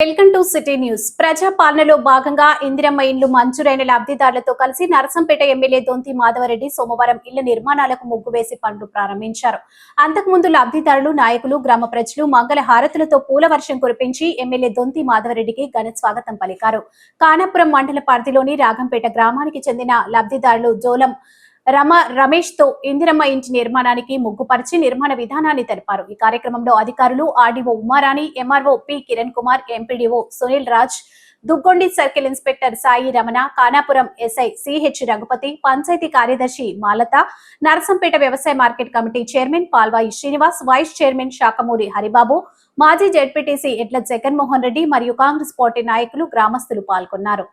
Welcome to city news. ప్రజా పాలనలో భాగంగా ఇందిరమ్మ ఇండ్లు మంజూరైన లబ్ధిదారులతో కలిసి నరసంపేట ఎమ్మెల్యే దొంతి మాధవరెడ్డి సోమవారం ఇళ్ళ నిర్మాణాలకు ముగ్గు వేసి పనులు ప్రారంభించారు. అంతకుముందు లబ్ధిదారులు నాయకులు గ్రామ ప్రజలు మంగళ హారతులతో పూల వర్షం కురిపించి ఎమ్మెల్యే దొంతి మాధవరెడ్డికి ఘన స్వాగతం పలికారు. కానాపురం మండల పరిధిలోని రాగంపేట గ్రామానికి చెందిన లబ్ధిదారులు జోలం రమ రమేష్తో ఇందిరమ్మ ఇంటి నిర్మాణానికి ముగ్గుపరిచి నిర్మాణ విధానాన్ని తెలిపారు. ఈ కార్యక్రమంలో అధికారులు RDO Umarani MRO P Kiran Kumar MPDO Sunil Raj Duggondi circle inspector Sai Ramana Kanapuram SI CH Raghupathi panchayat కార్యదర్శి మాలత నరసంపేట వ్యవసాయ market committee chairman Palvai Srinivas vice chairman Sakhamuri Haribabu మాజీ జెడ్పీటీసీ ఎడ్ల జగన్మోహన్ రెడ్డి మరియు కాంగ్రెస్ పార్టీ నాయకులు గ్రామస్తులు పాల్గొన్నారు.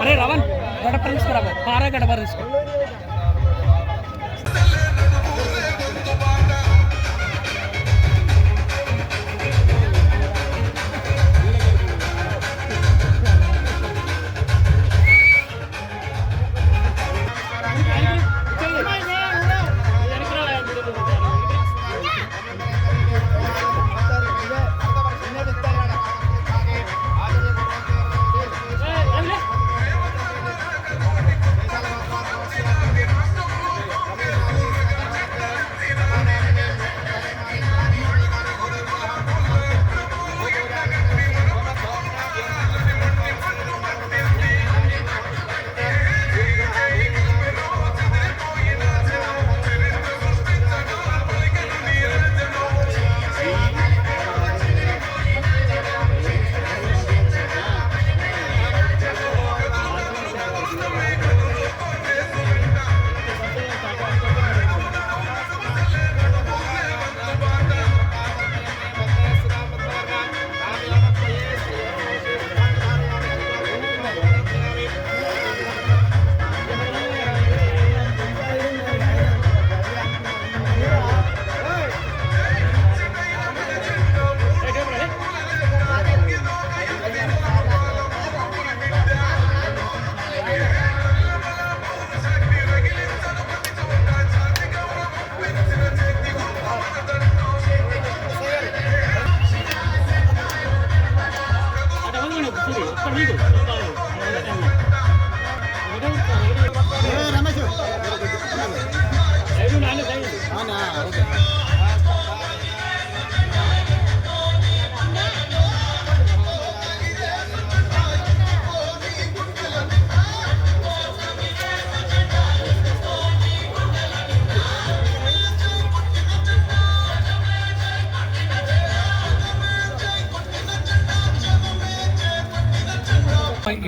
అరే రవణ్ గడప తీసుకురా పారా గడప తీసుకురా.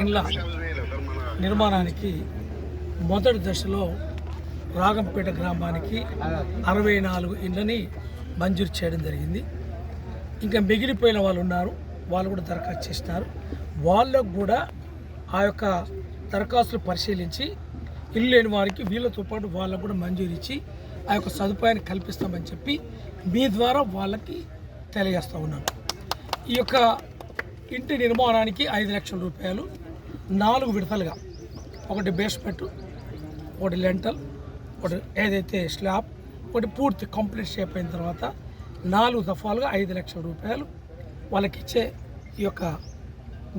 ఇండ్ల నిర్మాణానికి మొదటి దశలో రాగంపేట గ్రామానికి అరవై నాలుగు ఇండ్లని మంజూరు చేయడం జరిగింది. ఇంకా మిగిలిపోయిన వాళ్ళు ఉన్నారు. వాళ్ళు కూడా దరఖాస్తు చేసినారు వాళ్ళకు కూడా ఆ యొక్క దరఖాస్తులు పరిశీలించి ఇల్లు లేని వారికి వీళ్ళతో పాటు వాళ్ళకు కూడా మంజూరు ఇచ్చి ఆ యొక్క సదుపాయాన్ని కల్పిస్తామని చెప్పి మీ ద్వారా వాళ్ళకి తెలియజేస్తూ ఉన్నాను. ఈ యొక్క ఇంటి నిర్మాణానికి ఐదు లక్షల రూపాయలు నాలుగు విడతలుగా ఒకటి బేస్మెంట్ ఒకటి లెంటల్ ఒకటి ఏదైతే స్లాబ్ ఒకటి పూర్తి కంప్లీట్ షేప్ అయిన తర్వాత నాలుగు దఫాలుగా ఐదు లక్షల రూపాయలు వాళ్ళకి ఇచ్చే ఈ యొక్క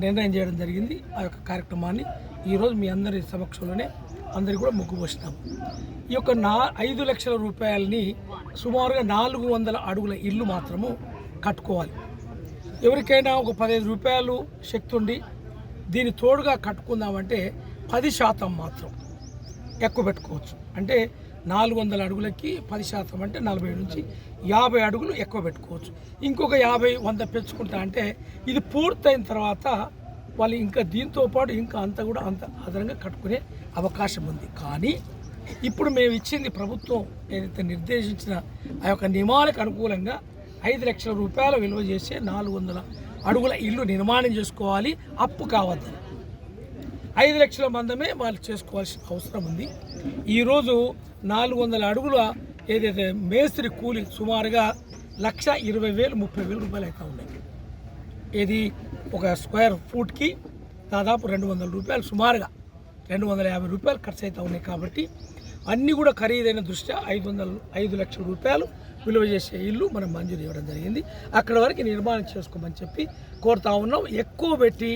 నిర్ణయం చేయడం జరిగింది. ఆ యొక్క కార్యక్రమాన్ని ఈరోజు మీ అందరి సమక్షంలోనే అందరికీ కూడా ముగ్గు పోసినాం. ఈ యొక్క నా ఐదు లక్షల రూపాయలని సుమారుగా నాలుగు వందల అడుగుల ఇల్లు మాత్రము కట్టుకోవాలి. ఎవరికైనా ఒక పదిహేను రూపాయలు శక్తి ఉండి దీని తోడుగా కట్టుకుందామంటే పది శాతం మాత్రం. ఎక్కువ పెట్టుకోవచ్చు. అంటే నాలుగు వందల అడుగులకి పది శాతం అంటే నలభై నుంచి యాభై అడుగులు ఎక్కువ పెట్టుకోవచ్చు. ఇంకొక యాభై వంద పెంచుకుంటా అంటే ఇది పూర్తయిన తర్వాత వాళ్ళు ఇంకా దీంతో పాటు ఇంకా అంత కూడా అంత అదనంగా కట్టుకునే అవకాశం ఉంది. కానీ ఇప్పుడు మేము ఇచ్చింది ప్రభుత్వం ఏదైతే నిర్దేశించిన ఆ యొక్క నియమాలకు అనుకూలంగా ఐదు లక్షల రూపాయల విలువ చేసే నాలుగు వందల అడుగుల ఇల్లు నిర్మాణం చేసుకోవాలి. అప్పు కావద్దని ఐదు లక్షల మందమే వాళ్ళు చేసుకోవాల్సిన అవసరం ఉంది. ఈరోజు నాలుగు వందల అడుగుల ఏదైతే మేస్త్రి కూలి సుమారుగా లక్ష ఇరవై వేలు ముప్పై వేలు రూపాయలు అయితే ఉన్నాయి. ఇది ఒక స్క్వేర్ ఫూట్కి దాదాపు రెండు వందల రూపాయలు సుమారుగా రెండు వందల యాభై రూపాయలు ఖర్చు అవుతూ ఉన్నాయి కాబట్టి అన్నీ కూడా ఖరీదైన దృష్ట్యా ఐదు వందల ఐదు లక్షల రూపాయలు విలువ చేసే ఇల్లు మనం మంజూరు ఇవ్వడం జరిగింది. అక్కడ వరకు నిర్మాణం చేసుకోమని చెప్పి కోరుతా ఉన్నాం. ఎక్కువ పెట్టి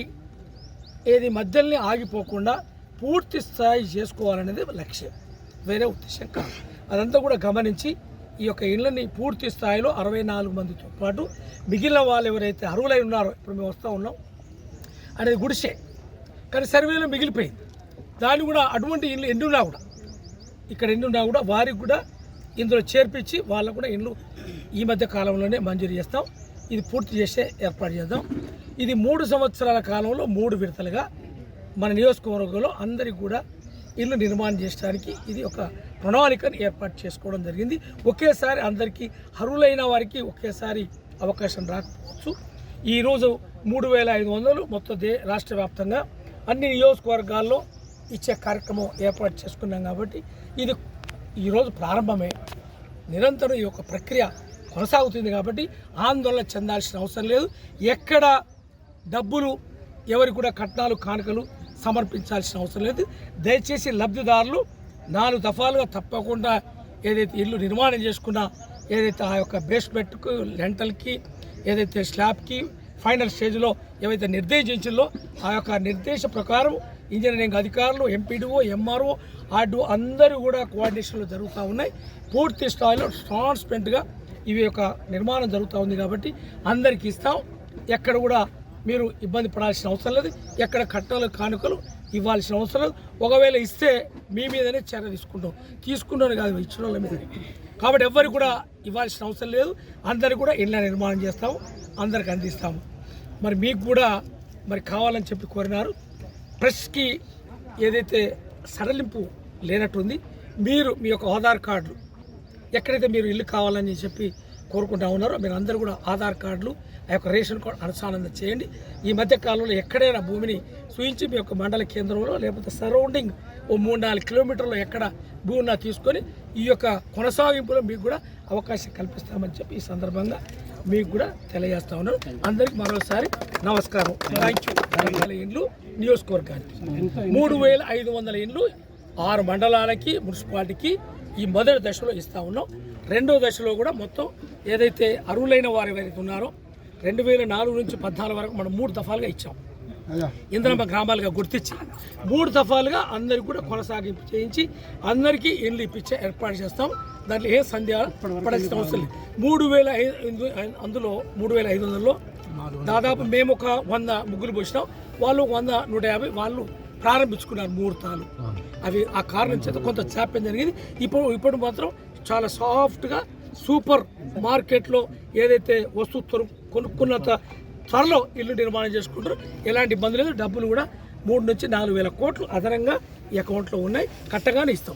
ఏది మధ్యలోనే ఆగిపోకుండా పూర్తి స్థాయి చేసుకోవాలనేది లక్ష్యం. వేరే ఉద్దేశం కాదు. అదంతా కూడా గమనించి ఈ యొక్క ఇళ్ళని పూర్తి స్థాయిలో అరవై నాలుగు మందితో పాటు మిగిలిన వాళ్ళు ఎవరైతే అరువులై ఉన్నారో ఇప్పుడు మేము వస్తూ ఉన్నాం అనేది గుడిసే. కానీ సర్వేలో మిగిలిపోయింది. దాన్ని కూడా అటువంటి ఇల్లు ఎన్నున్నా కూడా ఇక్కడ ఎన్నున్నా కూడా వారికి కూడా ఇందులో చేర్పించి వాళ్ళకు కూడా ఇల్లు ఈ మధ్య కాలంలోనే మంజూరు చేస్తాం. ఇది పూర్తి చేసే ఏర్పాటు చేద్దాం. ఇది మూడు సంవత్సరాల కాలంలో మూడు విడతలుగా మన నియోజకవర్గంలో అందరికీ కూడా ఇల్లు నిర్మాణం చేయడానికి ఇది ఒక ప్రణాళికను ఏర్పాటు చేసుకోవడం జరిగింది. ఒకేసారి అందరికీ అర్హులైన వారికి ఒకేసారి అవకాశం రాకపోవచ్చు. ఈరోజు మూడు వేల ఐదు వందలు మొత్తం దే రాష్ట్ర వ్యాప్తంగా అన్ని నియోజకవర్గాల్లో ఇచ్చే కార్యక్రమం ఏర్పాటు చేసుకున్నాం కాబట్టి ఇది ఈరోజు ప్రారంభమే. నిరంతరం ఈ యొక్క ప్రక్రియ కొనసాగుతుంది కాబట్టి ఆందోళన చెందాల్సిన అవసరం లేదు. ఎక్కడ డబ్బులు ఎవరికి కూడా కట్నాలు కానుకలు సమర్పించాల్సిన అవసరం లేదు. దయచేసి లబ్ధిదారులు నాలుగు దఫాలుగా తప్పకుండా ఏదైతే ఇల్లు నిర్మాణం చేసుకున్నా ఏదైతే ఆ యొక్క బేస్మెంట్కు లెంటల్కి ఏదైతే స్లాబ్కి ఫైనల్ స్టేజ్లో ఏవైతే నిర్దేశించిందో ఆ యొక్క నిర్దేశ ప్రకారం ఇంజనీరింగ్ అధికారులు ఎంపీడీఓ ఎంఆర్ఓ ఆర్డీఓ అందరూ కూడా కోఆర్డినేషన్లో జరుగుతూ ఉన్నాయి. పూర్తి స్థాయిలో ట్రాన్స్పరెంట్గా ఇవి యొక్క నిర్మాణం జరుగుతూ ఉంది కాబట్టి అందరికీ ఇస్తాం. ఎక్కడ కూడా మీరు ఇబ్బంది పడాల్సిన అవసరం లేదు. ఎక్కడ కట్టాలు కానుకలు ఇవ్వాల్సిన అవసరం లేదు. ఒకవేళ ఇస్తే మీ మీదనే చర్య తీసుకుంటాం. తీసుకుంటాను కాదు ఇచ్చిన వాళ్ళ మీద. కాబట్టి ఎవ్వరికి కూడా ఇవ్వాల్సిన అవసరం లేదు. అందరు కూడా ఇళ్ళ నిర్మాణం చేస్తాము అందరికి అందిస్తాము. మరి మీకు కూడా మరి కావాలని చెప్పి కోరినారు. ప్రెస్కి ఏదైతే సడలింపు లేనట్టుంది మీరు మీ యొక్క ఆధార్ కార్డు ఎక్కడైతే మీరు ఇల్లు కావాలని చెప్పి కోరుకుంటా ఉన్నారో మీరు అందరూ కూడా ఆధార్ కార్డులు ఆ యొక్క రేషన్ కార్డు అనుసంధానం చేయండి. ఈ మధ్య కాలంలో ఎక్కడైనా భూమిని సూచించి మీ యొక్క మండల కేంద్రంలో లేకపోతే సరౌండింగ్ ఓ మూడు నాలుగు కిలోమీటర్లు ఎక్కడ భూమిని తీసుకొని ఈ యొక్క కొనసాగింపులో మీకు కూడా అవకాశం కల్పిస్తామని చెప్పి ఈ సందర్భంగా మీకు కూడా తెలియజేస్తా ఉన్నాను. అందరికి మరోసారి నమస్కారం. థ్యాంక్ యూ వందల ఇండ్లు నియోజకవర్గానికి మూడు వేల ఐదు వందల ఇండ్లు ఆరు మండలాలకి మున్సిపాలిటీకి ఈ మొదటి దశలో ఇస్తా ఉన్నాం. రెండో దశలో కూడా మొత్తం ఏదైతే అర్హులైన వారు ఎవరైతే ఉన్నారో రెండు వేల నాలుగు నుంచి పద్నాలుగు వరకు మనం మూడు దఫాలుగా ఇచ్చాం. ఇంద్రమ్మ గ్రామాలుగా గుర్తించి మూడు దఫాలుగా అందరికి కూడా కొనసాగింపు చేయించి అందరికీ ఇల్లు ఇప్పించే ఏర్పాటు చేస్తాం. దాంట్లో ఏ సందేహాలు పడాల్సిన అవసరం లేదు. మూడు వేల ఐదు అందులో మూడు వేల ఐదు వందలలో దాదాపు మేము ఒక వంద ముగ్గులు పోసినాం. వాళ్ళు వంద నూట యాభై వాళ్ళు ప్రారంభించుకున్నారు ముహూర్తాలు. అవి ఆ కారణం చేత కొంత చాప్యం జరిగింది. ఇప్పుడు ఇప్పుడు మాత్రం చాలా సాఫ్ట్గా సూపర్ మార్కెట్లో ఏదైతే వస్తువు కొనుక్కున్న కొనుక్కున్నంత త్వరలో ఇల్లు నిర్మాణం చేసుకుంటారు. ఎలాంటి ఇబ్బంది లేదు. డబ్బులు కూడా మూడు నుంచి నాలుగు వేల కోట్లు అదనంగా ఈ అకౌంట్లో ఉన్నాయి. కట్టగానే ఇస్తాం.